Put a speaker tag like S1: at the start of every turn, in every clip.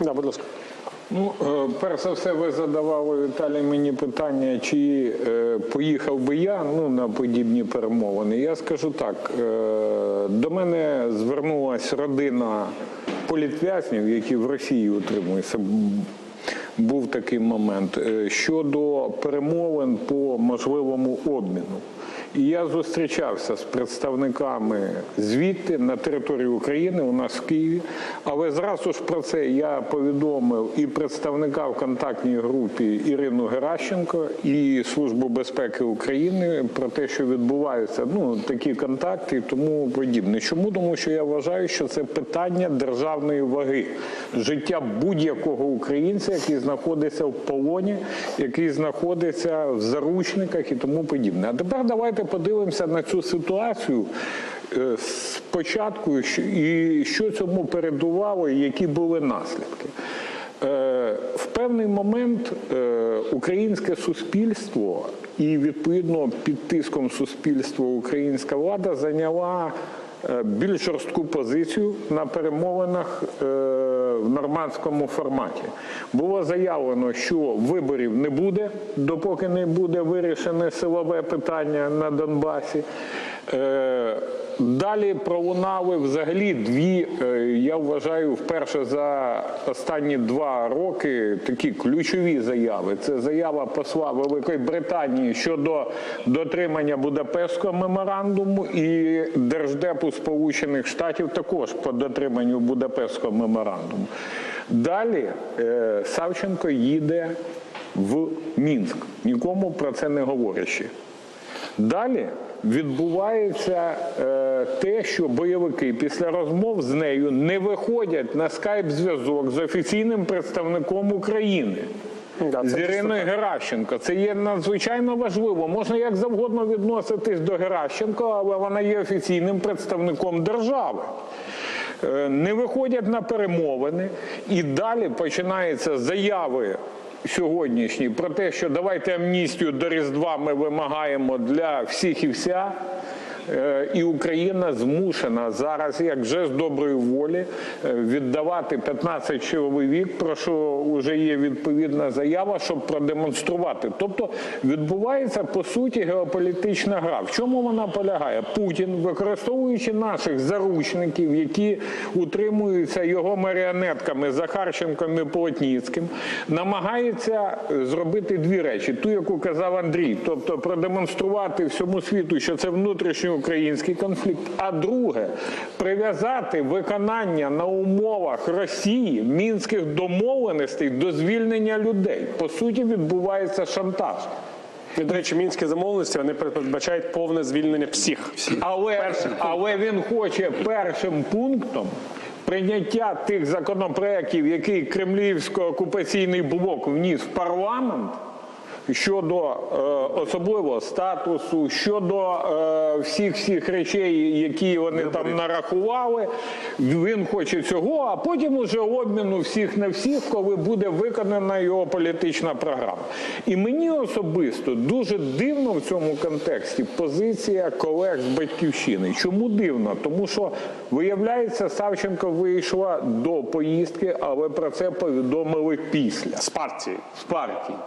S1: Да, будь ласка.
S2: Ну, е, перш за все, ви задавали Віталій мені питання, чи е, поїхав би я ну, на подібні перемовини. Я скажу так: е, до мене звернулася родина політв'язнів, які в Росії утримуються. Був такий момент щодо перемовин по можливому обміну. І я зустрічався з представниками звідти на території України у нас в Києві. Але зразу ж про це я повідомив і представника в контактній групі Ірину Геращенко, і Службу безпеки України про те, що відбуваються ну такі контакти і тому подібне. Чому? Тому що я вважаю, що це питання державної ваги, життя будь-якого українця, який знаходиться в полоні, який знаходиться в заручниках і тому подібне. А тепер давайте подивимося на цю ситуацію е, спочатку, і що цьому передувало, і які були наслідки. Е, В певний момент е, українське суспільство і відповідно під тиском суспільства українська влада зайняла більш жорстку позицію на перемовинах в нормандському форматі. Було заявлено, що виборів не буде, допоки не буде вирішене силове питання на Донбасі. Е, Далі пролунали взагалі дві, е, я вважаю, вперше за останні два роки такі ключові заяви. Це заява посла Великої Британії щодо дотримання Будапештського меморандуму і Держдепу Сполучених Штатів також по дотриманню Будапештського меморандуму. Далі е, Савченко їде в Мінськ, нікому про це не говорячи. Далі відбувається е, те, що бойовики після розмов з нею не виходять на скайп-зв'язок з офіційним представником України.
S1: Да,
S2: з Іриною Геращенко. Це є надзвичайно важливо. Можна як завгодно відноситись до Геращенко, але вона є офіційним представником держави. Е, Не виходять на перемовини, і далі починаються заяви сьогоднішні про те, що давайте амністію до Різдва ми вимагаємо для всіх і вся. Е, І Україна змушена зараз, як жест доброї волі, е, віддавати 15 чоловік, про що вже є відповідна заява, щоб продемонструвати. Тобто відбувається по суті геополітична гра. В чому вона полягає? Путін, використовуючи наших заручників, які утримуються його маріонетками Захарченком і Плотніцьким, намагається зробити дві речі: ту, яку казав Андрій, тобто продемонструвати всьому світу, що це внутрішньоукраїнський конфлікт. А друге прив'язати виконання на умовах Росії мінських домовленостей до звільнення людей. По суті, відбувається шантаж.
S1: До речі, мінські замовленості вони передбачають повне звільнення всіх.
S2: Але, але він хоче першим пунктом прийняття тих законопроєктів, які кремлівсько-окупаційний блок вніс в парламент. Щодо е, особливо статусу, щодо е, всіх всіх речей, які вони там нарахували, він хоче цього, а потім уже обміну всіх на всіх, коли буде виконана його політична програма. І мені особисто дуже дивно в цьому контексті позиція колег з батьківщини. Чому дивно? Тому що виявляється, Савченко вийшла до поїздки, але про це повідомили після
S1: З партії.
S2: з партії.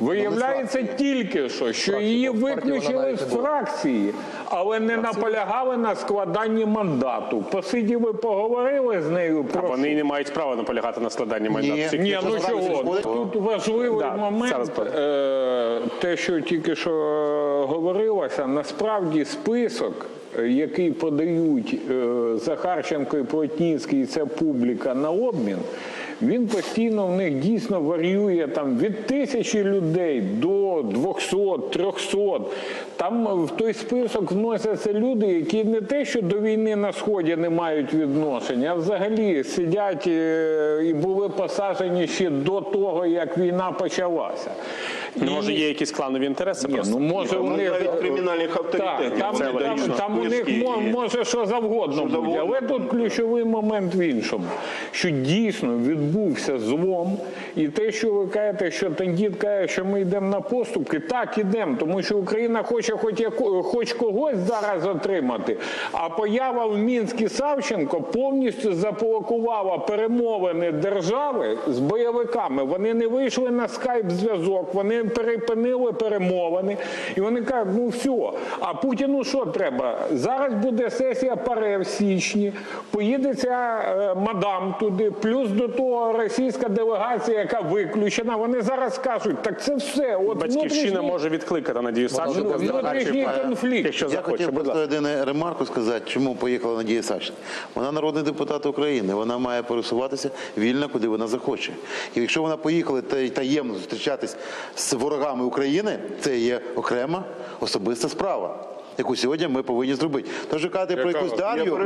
S2: Виявляється тільки що, що її виключили з фракції, але не наполягали на складанні мандату. Посиділи, поговорили з нею
S1: А
S2: про
S1: вони не мають права наполягати на складанні мандату.
S2: Ні, ну чого? Тут важливий момент, е, те, що тільки що е, говорилося, насправді список, е, який подають Захарченко і Плотніцький, і ця публіка на обмін. Він постійно в них дійсно варіює там від тисячі людей до 200, 300. Там в той список вносяться люди, які не те, що до війни на сході не мають відношення, а взагалі сидять е, і були посаджені ще до того, як війна почалася.
S1: Ну,
S2: І-
S1: може, є якісь кланові інтереси
S2: Ні,
S1: просто?
S2: ну може у
S3: ну,
S2: них
S3: авторитетів.
S2: Так, там, там, там у них може що завгодно бути, але тут ключовий момент в іншому, що дійсно відбувся злом, і те, що ви кажете, що Тендіт каже, що ми йдемо на поступки, так ідемо, тому що Україна хоче хоч, яку, хоч когось зараз отримати. А поява в Мінську Савченко повністю заблокувала перемовини держави з бойовиками. Вони не вийшли на скайп-зв'язок, вони перепинили перемовини. І вони кажуть, ну все. А Путіну що треба? Зараз буде сесія ПАРЕ в січні, поїде ця е, мадам туди, плюс до того російська делегація, яка виключена. Вони зараз скажуть, так це все. От
S1: Батьківщина може відкликати Надію Савченко з делегації
S2: конфлікт.
S1: якщо
S3: Я
S1: захоче.
S3: хотів
S1: Будь
S3: просто єдине ремарку сказати, чому поїхала Надія Савченко. Вона народний депутат України, вона має пересуватися вільно, куди вона захоче. І якщо вона поїхала та- таємно зустрічатись з ворогами України, це є окрема особиста справа. Яку сьогодні ми повинні зробити. Тож кажете про якусь? Дар'ю,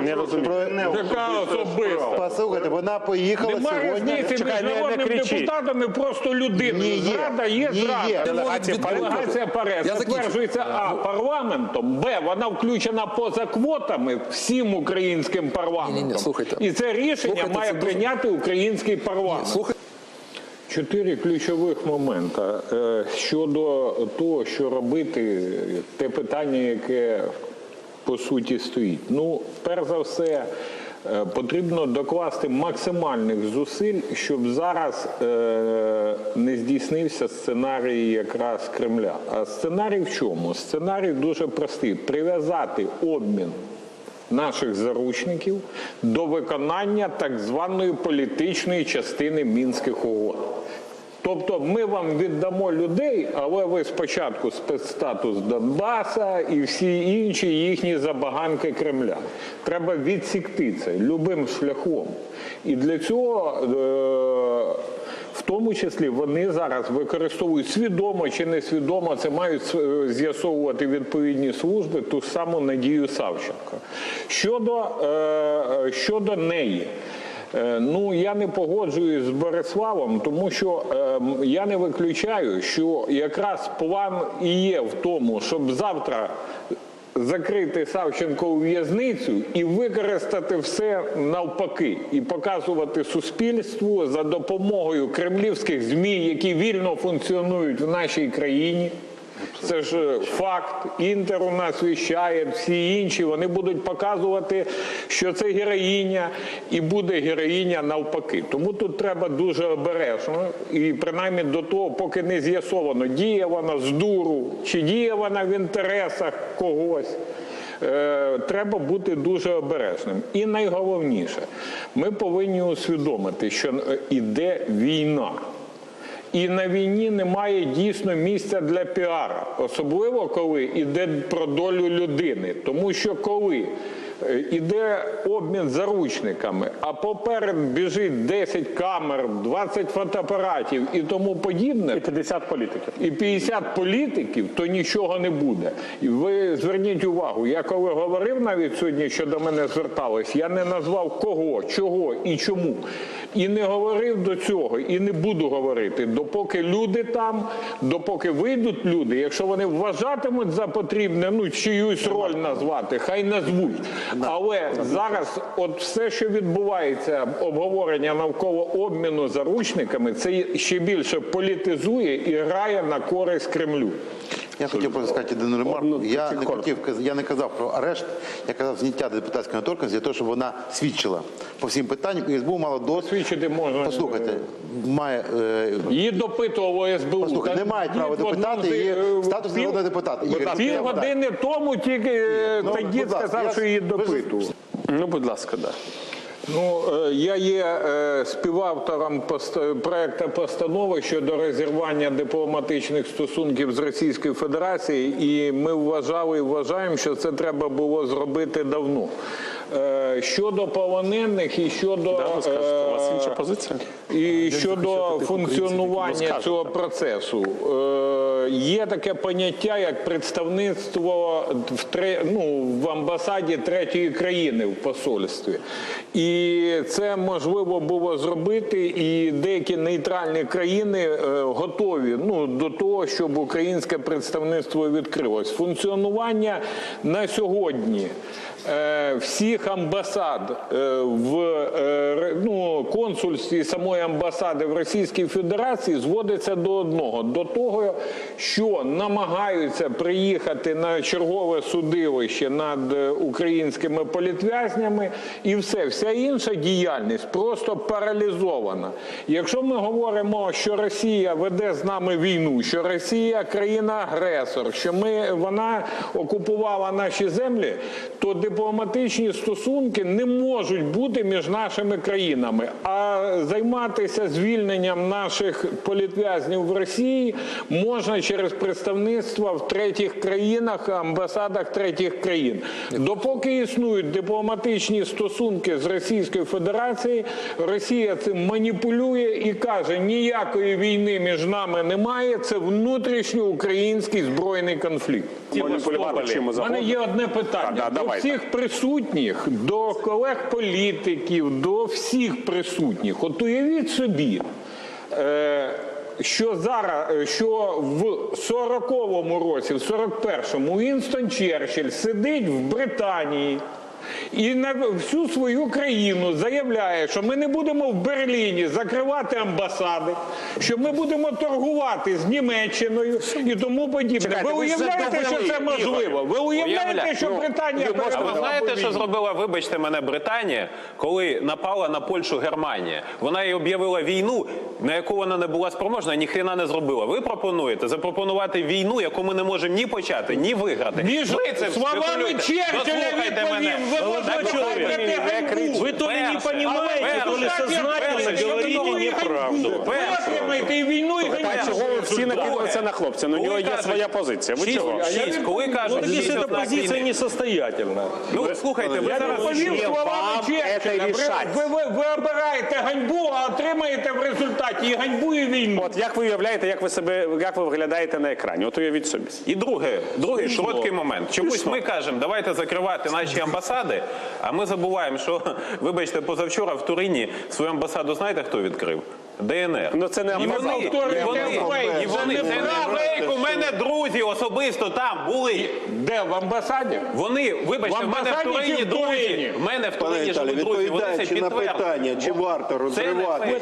S1: Не
S2: особиста?
S3: послухайте, вона поїхала
S2: Немає
S3: сьогодні.
S2: різниці між
S1: не- не
S2: народним
S1: кричіть.
S2: депутатом і просто людиною. Зрада є зрада.
S1: Делегація ПАРЄ.
S2: Делегація ПАРЕ затверджується А парламентом, Б вона включена поза квотами всім українським парламентом.
S4: Слухайте.
S2: І це рішення
S4: Слухайте,
S2: має
S4: це дуже-
S2: прийняти український парламент. Чотири ключових момента Е, щодо того, що робити, те питання, яке по суті стоїть. Ну, перш за все, е, потрібно докласти максимальних зусиль, щоб зараз е, не здійснився сценарій якраз Кремля. А сценарій в чому? Сценарій дуже простий: прив'язати обмін наших заручників до виконання так званої політичної частини мінських угод. Тобто ми вам віддамо людей, але ви спочатку спецстатус Донбаса і всі інші їхні забаганки Кремля. Треба відсікти це любим шляхом. І для цього. Е- тому числі вони зараз використовують свідомо чи несвідомо, це мають з'ясовувати відповідні служби ту саму Надію Савченко. Щодо, е, щодо неї. Е, Ну, я не погоджуюсь з Бориславом, тому що е, я не виключаю, що якраз план і є в тому, щоб завтра закрити Савченко у в'язницю і використати все навпаки, і показувати суспільству за допомогою кремлівських змі, які вільно функціонують в нашій країні. Це ж е, факт. Інтер у нас віщає, всі інші. Вони будуть показувати, що це героїня, і буде героїня навпаки. Тому тут треба дуже обережно, і принаймні до того, поки не з'ясовано, діє вона з дуру, чи діє вона в інтересах когось. Е, Треба бути дуже обережним. І найголовніше, ми повинні усвідомити, що е, іде війна. І на війні немає дійсно місця для піара, особливо коли йде про долю людини. Тому що коли іде обмін заручниками, а поперед біжить 10 камер, 20 фотоапаратів і тому подібне,
S1: І 50 політиків.
S2: і 50 політиків, то нічого не буде. І ви зверніть увагу, я коли говорив навіть сьогодні, що до мене звертались, я не назвав кого, чого і чому. І не говорив до цього, і не буду говорити, допоки люди там, допоки вийдуть люди, якщо вони вважатимуть за потрібне, ну чиюсь роль назвати, хай назвуть. Але зараз, от все, що відбувається, обговорення навколо обміну заручниками, це ще більше політизує і грає на користь Кремлю.
S3: Я хотів просто сказати один ремарк. Я не хотів я не казав про арешт, я казав зняття депутатської недоторканності для того, щоб вона свідчила по всім питанням. І СБУ мала досвід.
S2: Свідчити можна.
S3: Послухайте, має е,
S2: Її допитувало СБУ.
S3: Послухай,
S2: Та
S3: не мають права допитати, її
S2: е,
S3: статус
S2: пів-
S3: народного депутата.
S2: Пів години тому тільки е,
S3: Ну, ласка,
S2: сказав, що її допитував.
S1: Ну, будь ласка, да.
S2: Ну, е, я є е, співавтором проекту постанови щодо розірвання дипломатичних стосунків з Російською Федерацією, і ми вважали і вважаємо, що це треба було зробити давно. Е, Щодо полонених і щодо
S1: Да, ви скажете, у вас
S2: е,
S1: інша позиція?
S2: І щодо функціонування цього процесу е, є таке поняття як представництво в тре- ну, в амбасаді третьої країни в посольстві. І це можливо було зробити, і деякі нейтральні країни е, готові ну, до того, щоб українське представництво відкрилось. Функціонування на сьогодні всіх всіх амбасад е, в е, ну, консульстві самої амбасади в Російській Федерації зводиться до одного: до того, що намагаються приїхати на чергове судилище над е, українськими політв'язнями, і все, вся інша діяльність просто паралізована. Якщо ми говоримо, що Росія веде з нами війну, що Росія країна-агресор, що ми вона окупувала наші землі, то дипломатичні стосунки не можуть бути між нашими країнами. А займатися звільненням наших політв'язнів в Росії можна через представництва в третіх країнах, амбасадах третіх країн. Допоки існують дипломатичні стосунки з Російською Федерацією, Росія цим маніпулює і каже: ніякої війни між нами немає. Це внутрішньоукраїнський збройний конфлікт. У мене є одне питання
S1: Так, да,
S2: до
S1: давайте.
S2: всіх присутніх, до колег політиків, до всіх присутніх. От уявіть собі. Е, що зараз, е, що в 40-му році, в 41-му Вінстон Черчилль сидить в Британії і на всю свою країну заявляє, що ми не будемо в Берліні закривати амбасади, що ми будемо торгувати з Німеччиною і тому подібне.
S1: Чекайте,
S2: ви
S1: ви
S2: уявляєте, що це можливо? Ви уявляєте,
S4: Уявляю.
S2: що
S4: Ну,
S2: Британія
S4: ви знаєте, що зробила, вибачте мене, Британія, коли напала на Польщу Германія? Вона їй об'явила війну, на яку вона не була спроможна, ніхрена не зробила. Ви пропонуєте запропонувати війну, яку ми не можемо ні почати, ні виграти.
S2: Між
S4: ви цим
S2: словами. Черчилля відповім, ганьбу.
S5: Вы то ли не понимаете, то ли сознательно говорите неправду.
S2: Ви отримаєте і
S1: всі накинулися на хлопця? Ну, у нього є своя позиція. Ви чого?
S4: шість, коли
S5: Ну
S4: кажуть,
S5: если
S4: шість
S5: эта
S4: ознак
S5: позиция
S4: війни.
S5: несостоятельна.
S4: Ну, слухайте, ви
S2: Я
S4: зараз
S2: відповів
S1: Ні,
S2: словами
S1: вам це
S2: Черчилля.
S1: рішать.
S2: Ви, ви, ви обираєте ганьбу, а отримаєте в результаті і ганьбу, і війну.
S1: От як ви уявляєте, як ви себе, як ви виглядаєте на екрані? От уявіть собі.
S4: І друге, другий короткий момент. Чомусь ми кажемо, давайте закривати наші амбасади, а ми забуваємо, що, вибачте, позавчора в Турині свою амбасаду знаєте, хто відкрив? ДНР.
S1: Ну, це не
S4: і вони, і вони, і
S2: це
S4: вони, це не фейк, у мене друзі особисто там були.
S2: Де в амбасаді?
S4: Вони, вибачте,
S2: В
S4: мене в Турині
S2: в
S4: друзі. В мене в Турині живуть друзі, вони це
S6: на питання, чи варто розривати.